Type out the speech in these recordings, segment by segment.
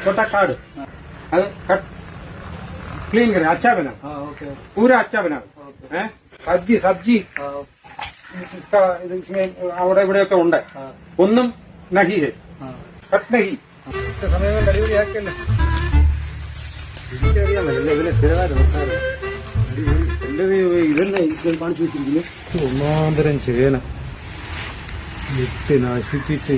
छोटा कार्ड അത് cut clean करे अच्छा बना हाँ ओके पूरा अच्छा बना है सब्जी सब्जी हाँ इसका इसमें അവിടെ ഇവിടെയൊക്കെ ഉണ്ട് हाँ ഒന്നും നഹി ഹെ हाँ കട്ട് നഹി സമയം ഡെലിവറി ആക്കല്ലേ എനിക്കറിയാമല്ലോ ഇതിനെ സ്ഥിരമായിട്ട് നോക്കാറ് എന്റെ ഇതന്നെ ഇത് കാണിച്ചു വെച്ചിരിക്കുന്നു ഒന്നാന്തരം ചേന വിട്ട് നശിപ്പിച്ച്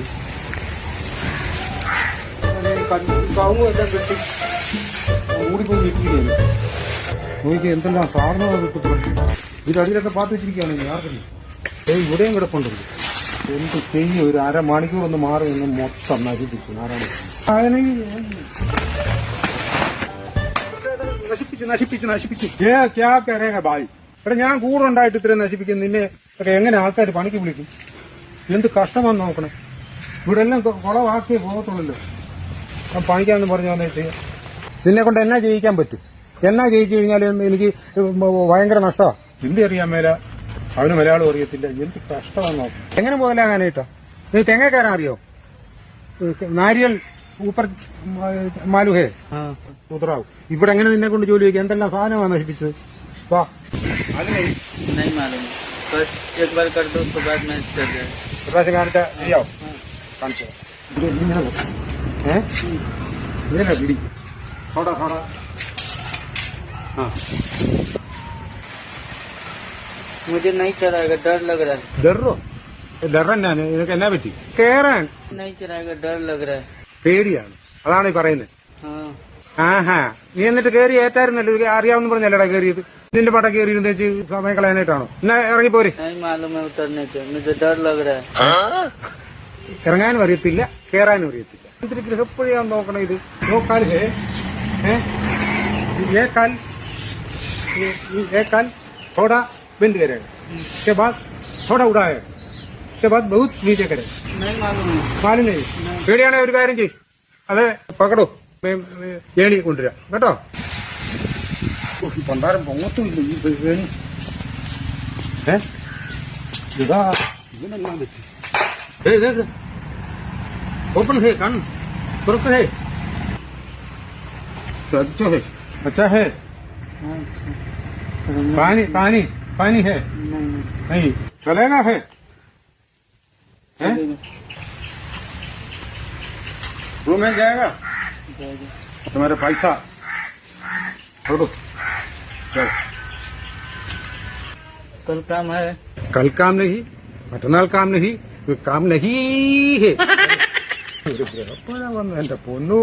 എന്തെല്ലാം സാധനങ്ങൾ കിട്ടുന്നുണ്ട് പാത്ത് വെച്ചിരിക്കുകയാണ് ആർക്കറിയാം ഏയ് ഇവിടെയും കിടപ്പുണ്ടല്ലോ എന്ത് ചെയ്യും? ഒരു അരമണിക്കൂർ ഒന്ന് മാറി ഒന്ന് മൊത്തം നശിപ്പിച്ചു നാരായണ അതിന് നശിപ്പിച്ച് നശിപ്പിച്ച്. ഏ ക്യാ ബായി. എടാ ഞാൻ കൂടെ ഉണ്ടായിട്ട് ഇത്രയും നശിപ്പിക്കും. നിന്നെ ഒക്കെ എങ്ങനെ ആൾക്കാർ പണിക്ക് വിളിക്കും? എന്ത് കഷ്ടമാണെന്ന് നോക്കണം. ഇവിടെ എല്ലാം കുളവാക്കിയേ പോകത്തുള്ളല്ലോ. ഞാൻ പണിക്കാന്ന് പറഞ്ഞു വന്നേച്ച് നിന്നെ കൊണ്ട് എന്നാ ജയിക്കാൻ പറ്റും? എന്നാ ജയിച്ചു കഴിഞ്ഞാൽ എനിക്ക് ഭയങ്കര നഷ്ടമാ. ഹിന്ദി അറിയാൻ മേല അവന് മലയാളം അറിയത്തില്ല. എന്ത് കഷ്ടമാണ് എങ്ങനെ മുതലാകാനായിട്ടോ നീ തെങ്ങേക്കാരൻ അറിയോ? നാരിയൽ ഊപ്പർ മാലുഹേ? ഉത്തറാവ് ഇവിടെ എങ്ങനെ നിന്നെ കൊണ്ട് ജോലി വയ്ക്കുക എന്തെല്ലാം സാധനമാണ് നശിപ്പിച്ചത്? വാ. പ്രാവശ്യം കാണിച്ചാൽ ചെയ്യാവോ ഇങ്ങനെ ഏ ഇങ്ങനെ പിടി സോഡ സോഡ ആ मुझे नहीं चलाएगा डर लग रहा है ഡെറോ ഡെറന്നാണ് നിനക്ക് എന്നാ പറ്റി കേറാൻ नहीं चलाएगा डर लग रहा है പേടിയാണ് അതാണ് ഈ പറയുന്നത് हाँ ആഹാ നീ എന്നിട്ട് കയറി ഏറ്റായിരുന്നല്ലോ ഇത് അറിയാവുന്ന പറഞ്ഞല്ലടാ കയറിയത് ഇതിന്റെ പട കയറി ഇരുന്നേച്ച് സമയം കളയാനായിട്ടാണോ എന്നാ ഇറങ്ങിപ്പോരെ नहीं मालूम है उतरने के मुझे डर लग रहा है ഇറങ്ങാനും അറിയത്തില്ല കേറാനും അറിയത്തില്ല എന്തൊരു ഗൃഹപ്പുഴയാന്ന് നോക്കണം ഇത് നോക്കാൽ ഹേ ഏ? ये काल ये ये काल थोड़ा बिंद करेगा उसके बाद थोड़ा उड़ाएगा उसके बाद बहुत नीचे करेगा नहीं मालूम है മാലിന്യ പേടിയാണെ ഒരു കാര്യം ചെയ്യും അത് പകടോ ഏണി കൊണ്ടുവരാം കേട്ടോ ഓ, ഈ പണ്ടാരം പൊങ്ങത്തും ഇല്ല ഈ ഏണി ഏ ഇതാ ഇവനെല്ലാം പറ്റി ഏ ഇതേ ഓപ്പൺ ഹേ കൺ बरोबर है। चालतो है अच्छा है। पानी पानी पानी है। नहीं चलेगा फिर। रूम में जाएगा? तुम्हारे पैसा छोड़ो। चल। कल काम है। कल काम नहीं पटनाल काम नहीं काम नहीं है। ഒരു ഗ്രഹപ്പഴ വന്നു എന്റെ പൊന്നു.